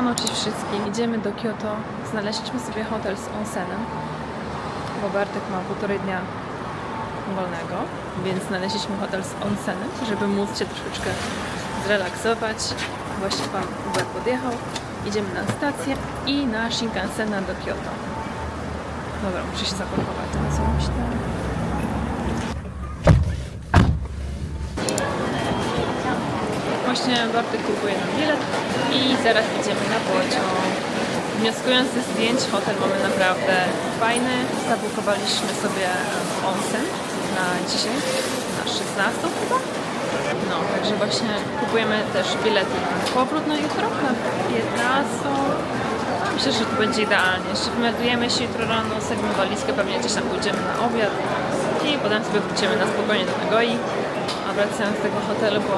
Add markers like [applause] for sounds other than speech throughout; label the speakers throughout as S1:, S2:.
S1: Siemano, cześć wszystkim. Idziemy do Kyoto. Znaleźliśmy sobie hotel z onsenem, bo Bartek ma półtorej dnia wolnego, więc znaleźliśmy hotel z onsenem, żeby móc się troszeczkę zrelaksować. Właśnie pan Uber podjechał. Idziemy na stację i na Shinkansena do Kyoto. Dobra, muszę się zapakować. Co myślę? Właśnie Bartek kupuje nam bilet i zaraz idziemy na pociąg. Wnioskując ze zdjęć, hotel mamy naprawdę fajny. Zabukowaliśmy sobie onsen na dzisiaj, na 16 chyba. No, także właśnie kupujemy też bilety na powrót na jutro, na 15. Myślę, że to będzie idealnie. Jeszcze wymeldujemy się jutro rano, sobie walizkę, pewnie gdzieś tam pójdziemy na obiad i potem sobie wrócimy na spokojnie do Nagoi. Wracając z tego hotelu, bo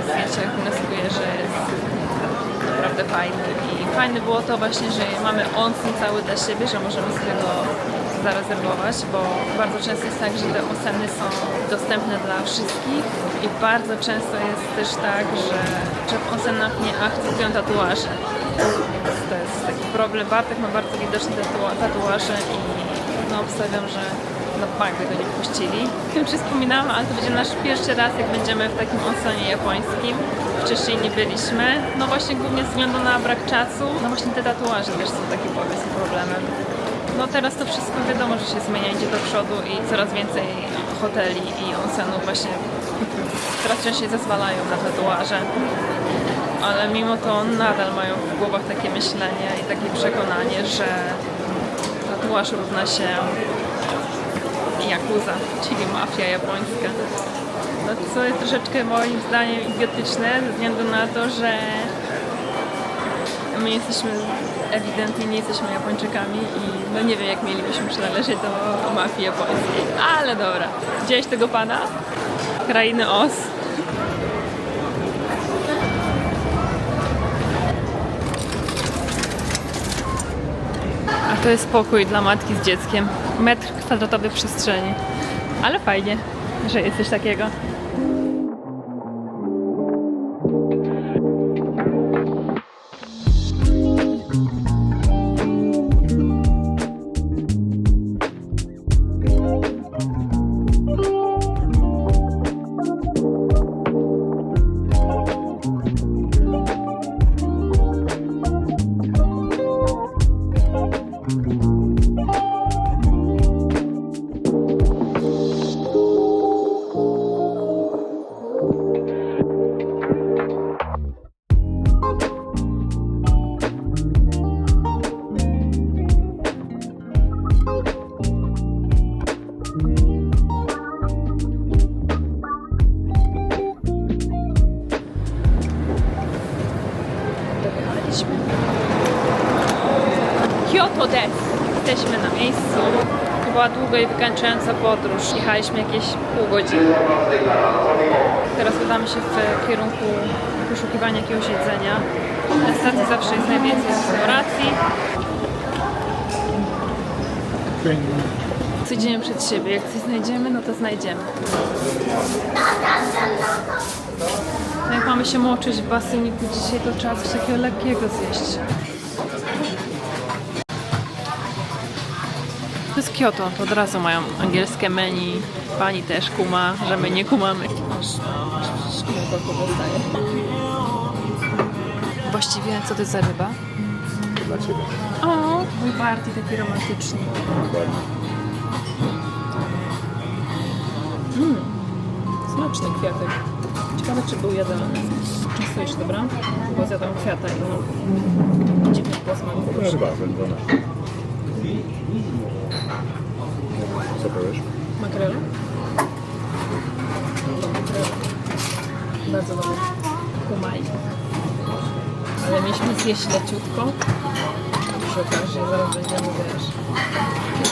S1: w zdjęciach wnioskuję, że jest naprawdę fajny i fajne było to właśnie, że mamy onsen cały dla siebie, że możemy sobie go zarezerwować, bo bardzo często jest tak, że te onseny są dostępne dla wszystkich i bardzo często jest też tak, że, w onsenach nie akceptują tatuaże. Więc to jest taki problem. Bartek ma bardzo widoczne tatua- tatuaże i no obstawiam, że na bank by go nie wpuścili. Nie wiem, czy wspominałam, ale to będzie nasz pierwszy raz, jak będziemy w takim onsenie japońskim. Wcześniej nie byliśmy. No właśnie głównie ze względu na brak czasu. No właśnie te tatuaże też są takim powiedzmy problemem. No teraz to wszystko wiadomo, że się zmienia, idzie do przodu i coraz więcej hoteli i onsenów właśnie coraz częściej zezwalają na tatuaże. Ale mimo to nadal mają w głowach takie myślenie i takie przekonanie, że tatuaż równa się Yakuza, czyli mafia japońska. No co jest troszeczkę moim zdaniem idiotyczne ze względu na to, że my jesteśmy ewidentnie nie jesteśmy Japończykami i no nie wiem jak mielibyśmy przynależeć do mafii japońskiej. Ale dobra. Widziałeś tego pana? Krainy Oz. A to jest pokój dla matki z dzieckiem. Metr kwadratowy przestrzeni. Ale fajnie, że jest coś takiego. Długa i wykańczająca podróż. Jechaliśmy jakieś pół godziny. Teraz udamy się w kierunku poszukiwania jakiegoś jedzenia. Na stacji zawsze jest najwięcej restauracji. Co idziemy przed siebie. Jak coś znajdziemy, no to znajdziemy. No Jak mamy się moczyć w baseniku dzisiaj, to coś takiego lekkiego zjeść. To jest Kyoto, to od razu mają angielskie menu. Pani też kuma, że my nie kumamy. Właściwie co to jest za ryba?
S2: Dla Ciebie.
S1: O, mój Barty taki romantyczny. Smaczny kwiatek. Ciekawe, czy był jadalny. Częstujesz, dobra? Bo zjadam kwiata i no, dziwny posmak.
S2: Chyba, wędzona. Co powiesz?
S1: Makrela? Bardzo dobre. Kumaj. Ale mieliśmy zjeść leciutko. Przy okazji zaraz będziemy, wiesz,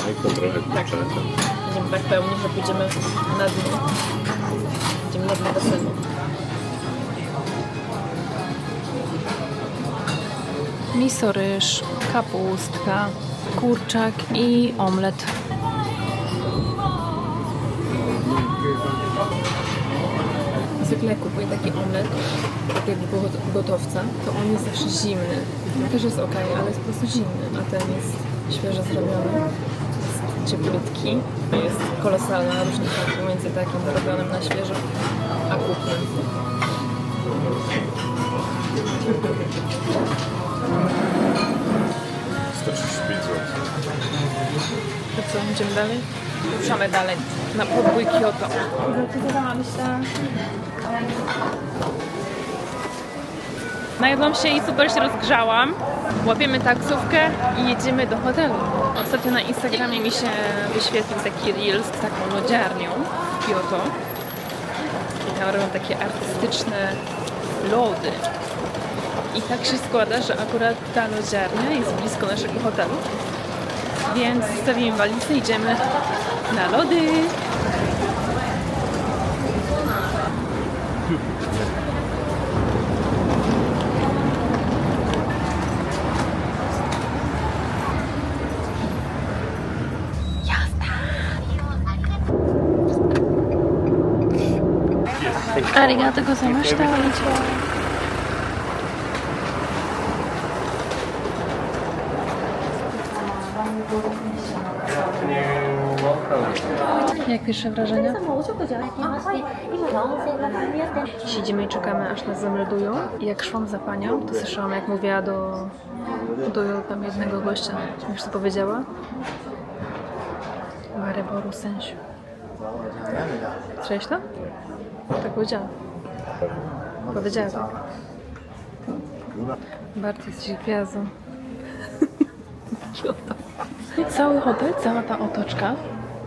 S2: No i to trochę
S1: Tak. będziemy tak pełni, że pójdziemy na dno. Będziemy na dno basenu. Miso ryż, kapustka, kurczak i omlet. Zwykle jak kupuję taki omlet, takiego go- gotowca, to on jest zawsze zimny. Też jest ok, ale jest po prostu zimny, a ten jest świeżo zrobiony. Jest cieplutki. Jest kolosalna różnica pomiędzy takim robionym na świeżo, a kupnym. To co, idziemy dalej? Ruszamy dalej na podbój Kyoto. Zatryzowałam się. Najadłam się i super się rozgrzałam. Łapiemy taksówkę i jedziemy do hotelu. Ostatnio na Instagramie mi się wyświetlił taki reel z taką lodziarnią w Kyoto. I tam robią takie artystyczne lody. I tak się składa, że akurat ta lodziarnia jest blisko naszego hotelu. Więc zostawimy walizę, idziemy na lody. ありが
S3: とうございました。Pierwsze wrażenia?
S1: Siedzimy i czekamy, aż nas zameldują. I jak szłam za panią, to słyszałam, jak mówiła do, do tam jednego gościa. Już co powiedziała? Mareboru sensiu. Słyszałeś to? Tak powiedziała. Powiedziała tak. Bardziej jesteś gwiazdą. Cały [laughs] hotel, cała ta otoczka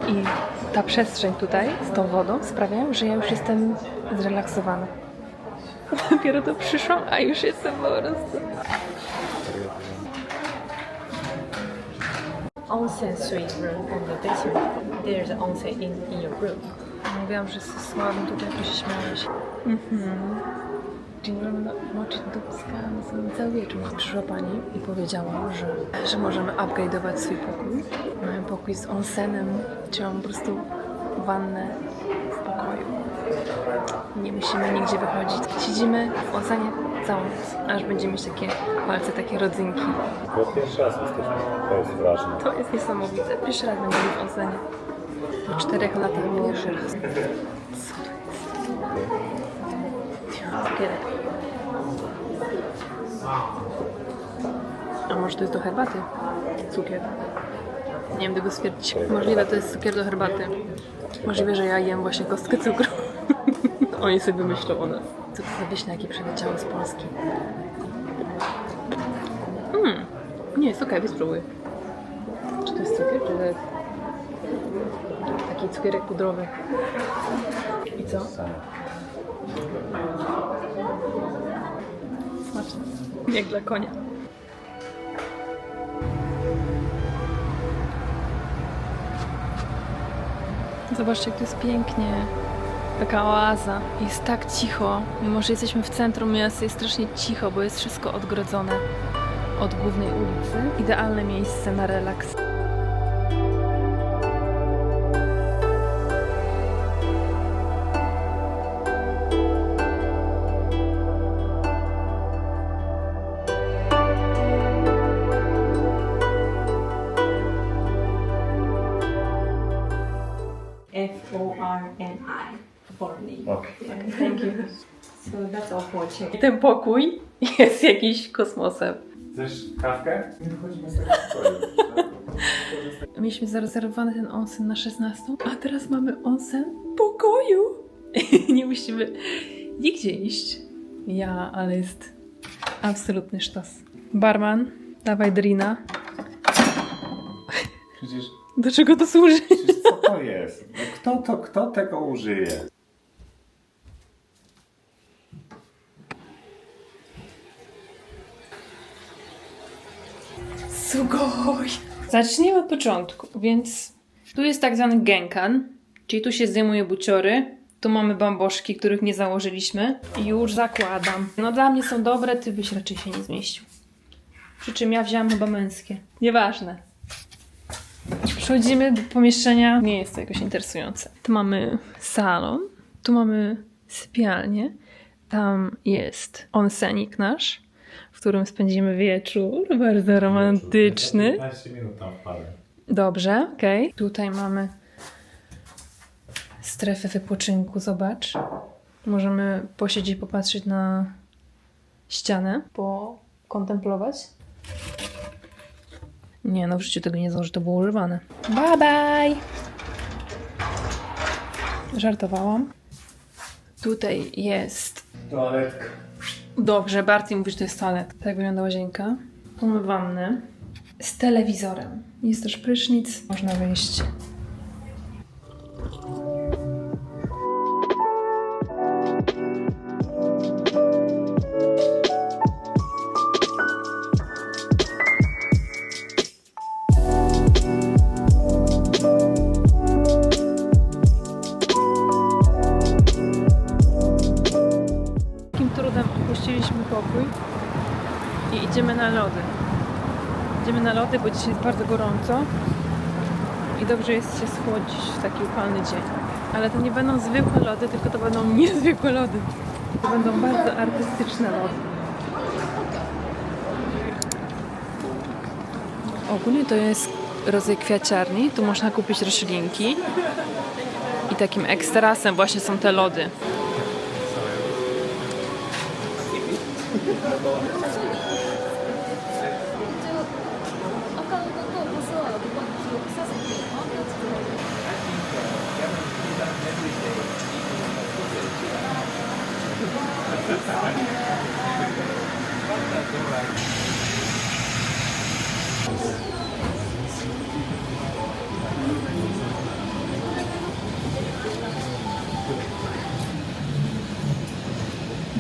S1: i ta przestrzeń tutaj z tą wodą sprawiają, że ja już jestem zrelaksowana. [laughs] Dopiero to przyszłam, a już jestem po prostu.
S4: onsen suite room on the basement. There's onsen in, in your room.
S1: Mówiłam, że słabym, tutaj to się śmiałeś. Mhm. Dzień dobry, no, moczyć dubska, no są cały wieczór. Przyszła pani i powiedziała, że, że możemy upgrade'ować swój pokój. Mamy pokój z onsenem, czyli mam po prostu wannę w pokoju. Nie musimy nigdzie wychodzić. Siedzimy w onsenie całą noc, aż będziemy mieć takie palce, takie rodzynki.
S2: To pierwszy raz jesteśmy. To jest ważne.
S1: To jest niesamowite. Pierwszy raz będziemy w onsenie. Po czterech latach pierwszy raz. Cukierek. A może to jest do herbaty? Cukier. Nie wiem tego stwierdzić. Możliwe to jest cukier do herbaty. Możliwe, że ja jem właśnie kostkę cukru. [laughs] Oni sobie myślą o nas. Co to za wieśniaki przyleciały z Polski? Mm. Nie, jest okej, okay, spróbuj. Czy to jest cukier, czy to jest taki cukierek pudrowy? I co?
S2: Same.
S1: Smaczne. Jak dla konia. Zobaczcie, jak to jest pięknie. Taka oaza. Jest tak cicho. Mimo, że jesteśmy w centrum miasta, jest strasznie cicho, bo jest wszystko odgrodzone od głównej ulicy. Idealne miejsce na relaks.
S4: R N I for me.
S2: Okay.
S4: Thank you. So that's all for check.
S1: Ten pokój [laughs] jest jakiś kosmosem.
S2: Chcesz kawkę? Nie wychodzimy z tego pokoju. [laughs]
S1: Mieliśmy zarezerwowany ten onsen na 16, a teraz mamy onsen w pokoju. [laughs] Nie musimy nigdzie iść. Ja, ale jest absolutny sztos. Barman, dawaj drina.
S2: Przecież,
S1: Do czego to służy?
S2: przecież co kto, to, kto tego użyje?
S1: Sugoi. Zacznijmy od początku, więc tu jest tak zwany genkan, czyli tu się zdejmuje buciory. Tu mamy bamboszki, których nie założyliśmy. I już zakładam. No dla mnie są dobre, ty byś raczej się nie zmieścił. Przy czym ja wzięłam chyba męskie. Nieważne. Przechodzimy do pomieszczenia. Nie jest to jakoś interesujące. Tu mamy salon. Tu mamy sypialnię. Tam jest onsenik nasz, w którym spędzimy wieczór. Bardzo romantyczny.
S2: 15 minut tam wpadę.
S1: Dobrze, okej. Tutaj mamy strefę wypoczynku, zobacz. Możemy posiedzieć, popatrzeć na ścianę, pokontemplować. Nie, no w życiu tego nie założę, to było używane. Bye bye! Żartowałam. Tutaj jest
S2: Toaletka.
S1: Dobrze, Barty mówi, że to jest toalet. Tak wygląda łazienka. Tu mamy wannę z telewizorem. Jest też prysznic. Można wyjść. Lody, bo dzisiaj jest bardzo gorąco i dobrze jest się schłodzić w taki upalny dzień. Ale to nie będą zwykłe lody, tylko to będą niezwykłe lody. To będą bardzo artystyczne lody. Ogólnie to jest rodzaj kwiaciarni. Tu można kupić roślinki. I takim ekstrasem właśnie są te lody.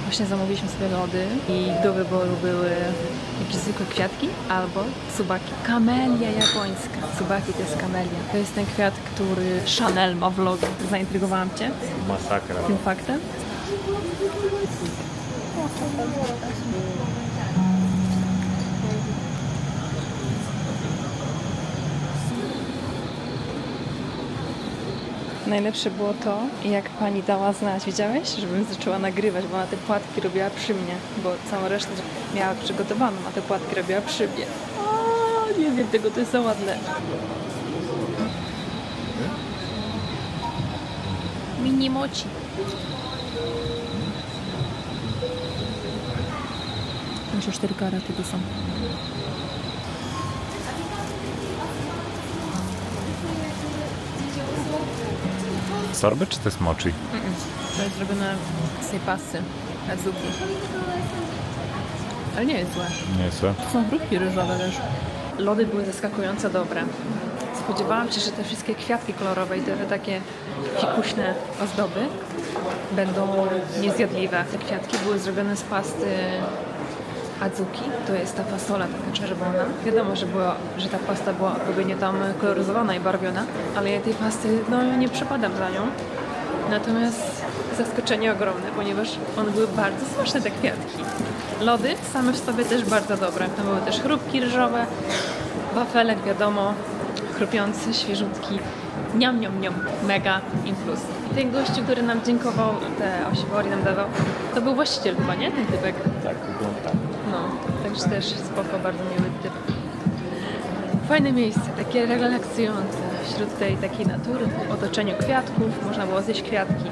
S1: Właśnie zamówiliśmy sobie lody i do wyboru były jakieś zwykłe kwiatki albo subaki. Kamelia japońska. Subaki to jest kamelia. To jest ten kwiat, który Chanel ma w logo. Zaintrygowałam Cię
S2: Masakra.
S1: tym faktem? Najlepsze było to, jak pani dała znać, widziałeś, żebym zaczęła nagrywać, bo ona te płatki robiła przy mnie, bo całą resztę miała przygotowaną, a te płatki robiła przy mnie. O, nie wiem tego, to jest za ładne. Minimoci. 54 karaty to są.
S2: Sorbet czy to jest mochi? Mm -mm.
S1: To jest zrobione z tej pasy, azuki. Ale nie jest złe.
S2: Nie jest złe.
S1: To są grupki ryżowe też. Lody były zaskakująco dobre. Spodziewałam się, że te wszystkie kwiatki kolorowe i te takie fikuśne ozdoby będą niezjadliwe. Te kwiatki były zrobione z pasty adzuki. To jest ta fasola taka czerwona. Wiadomo, że, była, że ta pasta była odpowiednio tam koloryzowana i barwiona, ale ja tej pasty no, nie przepadam za nią. Natomiast zaskoczenie ogromne, ponieważ one były bardzo smaczne, te kwiatki. Lody same w sobie też bardzo dobre. Tam były też chrupki ryżowe, wafelek wiadomo, chrupiący, świeżutki. Niam, niam, niam. Mega in plus. I ten gościu, który nam dziękował, te osiwori nam dawał, to był właściciel chyba, nie? Ten typek.
S2: Tak, wygląda tak.
S1: Także też spoko, bardzo miły typ. Fajne miejsce, takie relaksujące wśród tej takiej natury, w otoczeniu kwiatków, można było zjeść kwiatki.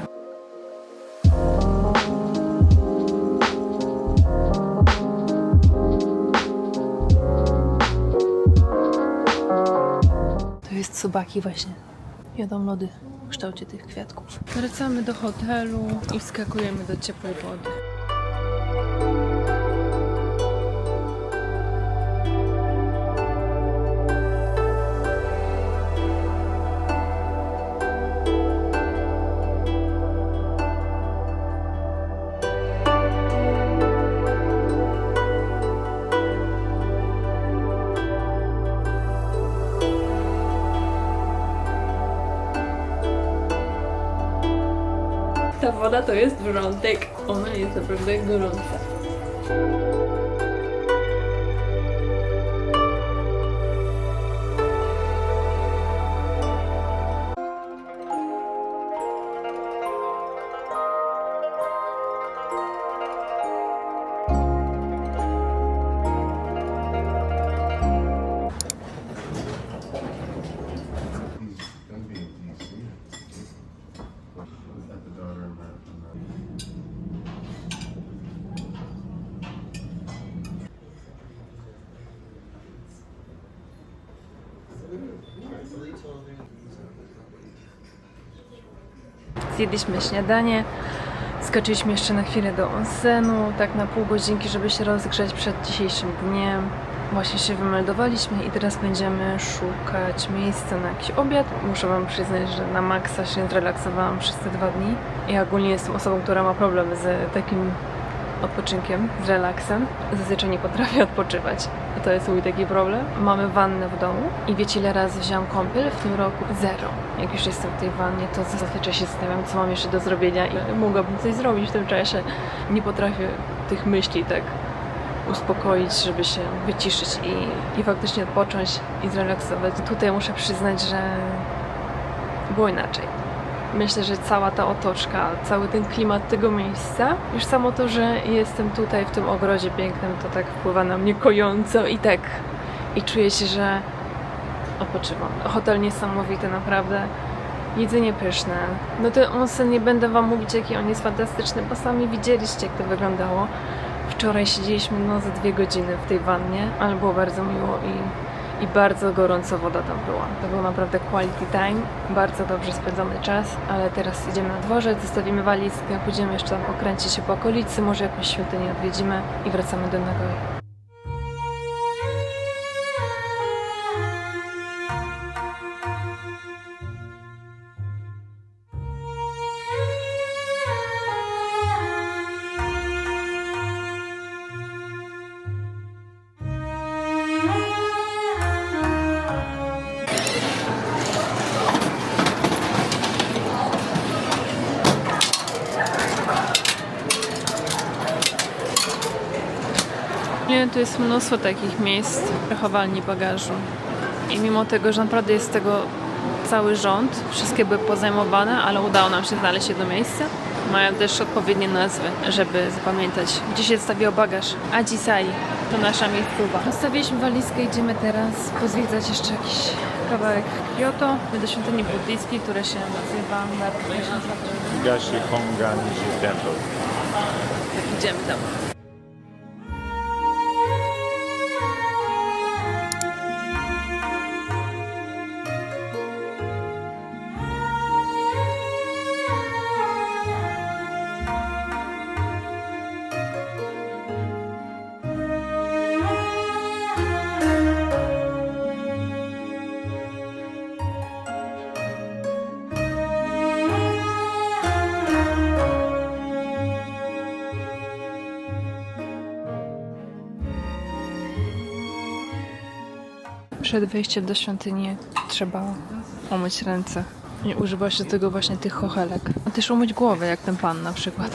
S1: To jest subaki właśnie. Jadą lody w kształcie tych kwiatków. Wracamy do hotelu i wskakujemy do ciepłej wody. To jest wrzątek. Ona jest naprawdę gorąca. Zjedliśmy śniadanie, skoczyliśmy jeszcze na chwilę do onsenu, tak na pół godzinki, żeby się rozgrzać przed dzisiejszym dniem. Właśnie się wymeldowaliśmy i teraz będziemy szukać miejsca na jakiś obiad. Muszę Wam przyznać, że na maksa się zrelaksowałam przez te dwa dni. Ja ogólnie jestem osobą, która ma problem z takim odpoczynkiem, z relaksem. Zazwyczaj nie potrafię [laughs] odpoczywać. To jest mój taki problem. Mamy wannę w domu i wiecie ile razy wziąłam kąpiel w tym roku? Zero. Jak już jestem w tej wannie, to zazwyczaj się zastanawiam, co mam jeszcze do zrobienia i mogłabym coś zrobić w tym czasie. Nie potrafię tych myśli tak uspokoić, żeby się wyciszyć i, i faktycznie odpocząć i zrelaksować. Tutaj muszę przyznać, że było inaczej. Myślę, że cała ta otoczka, cały ten klimat tego miejsca, już samo to, że jestem tutaj w tym ogrodzie pięknym, to tak wpływa na mnie kojąco i tak i czuję się, że odpoczywam. Hotel niesamowity, naprawdę. Jedzenie pyszne. No ten onsen nie będę Wam mówić, jaki on jest fantastyczny, bo sami widzieliście, jak to wyglądało. Wczoraj siedzieliśmy no za dwie godziny w tej wannie, ale było bardzo miło i, i bardzo gorąco woda tam była. To był naprawdę quality time, bardzo dobrze spędzony czas, ale teraz idziemy na dworzec, zostawimy walizkę, pójdziemy jeszcze tam pokręcić się po okolicy, może jakąś świątynię odwiedzimy i wracamy do Nagoi. Tu jest mnóstwo takich miejsc przechowalni bagażu. I mimo tego, że naprawdę jest tego cały rząd, wszystkie były pozajmowane, ale udało nam się znaleźć jedno miejsce. Mają też odpowiednie nazwy, żeby zapamiętać, gdzie się stawiał bagaż. Ajisai to nasza miejscowa. Zostawiliśmy walizkę, idziemy teraz pozwiedzać jeszcze jakiś kawałek Kyoto, do świątyni buddyjskiej, która się nazywa...
S2: Higashi Hongan Nishi Temple.
S1: Tak, idziemy tam. Przed wejściem do świątyni trzeba umyć ręce. I używa się do tego właśnie tych chochelek. A też umyć głowę, jak ten pan na przykład.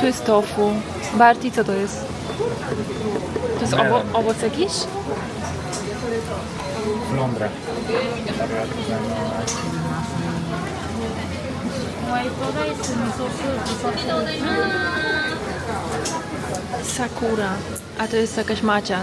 S1: Tu jest tofu. Barti, co to jest? To jest owo owoc jakiś?
S2: Londra.
S1: Sakura. A to jest jakaś macia.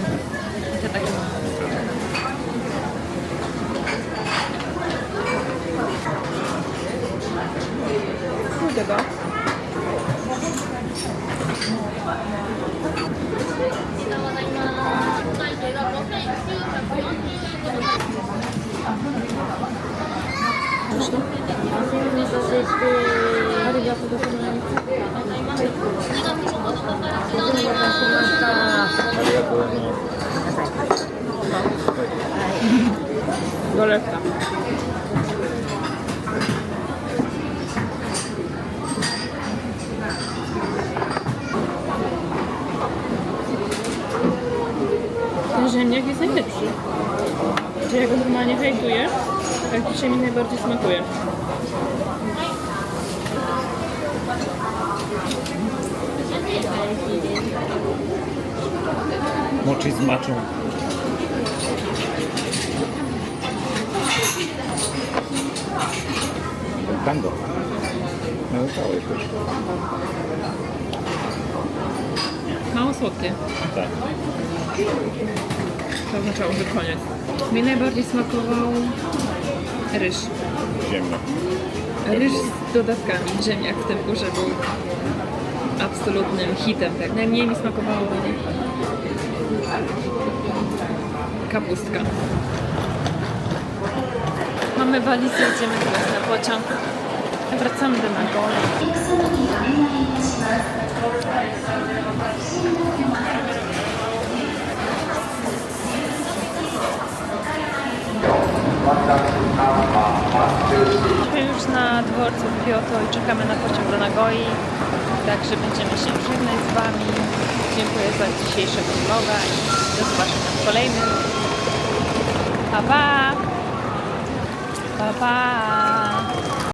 S1: Ziemniak jest najlepszy. Czy ja go normalnie hejtuję, tak dzisiaj mi najbardziej smakuje.
S2: Mochi z maczą. Tango. No całe też.
S1: Mało słodkie.
S2: Tak.
S1: To oznaczało, że koniec. Mi najbardziej smakował ryż.
S2: Ziemno.
S1: Ryż z dodatkami. Ziemniak w tym górze był absolutnym hitem. Tak. Najmniej mi smakowało kapustka. Mamy walizę, idziemy teraz na pociąg. Wracamy do Nagoi. Już na dworcu w Kyoto i czekamy na pociąg do Nagoi. Także będziemy się żegnać z Wami. Dziękuję za dzisiejszego vloga i do zobaczenia w kolejnym. Pa, pa! Pa, pa!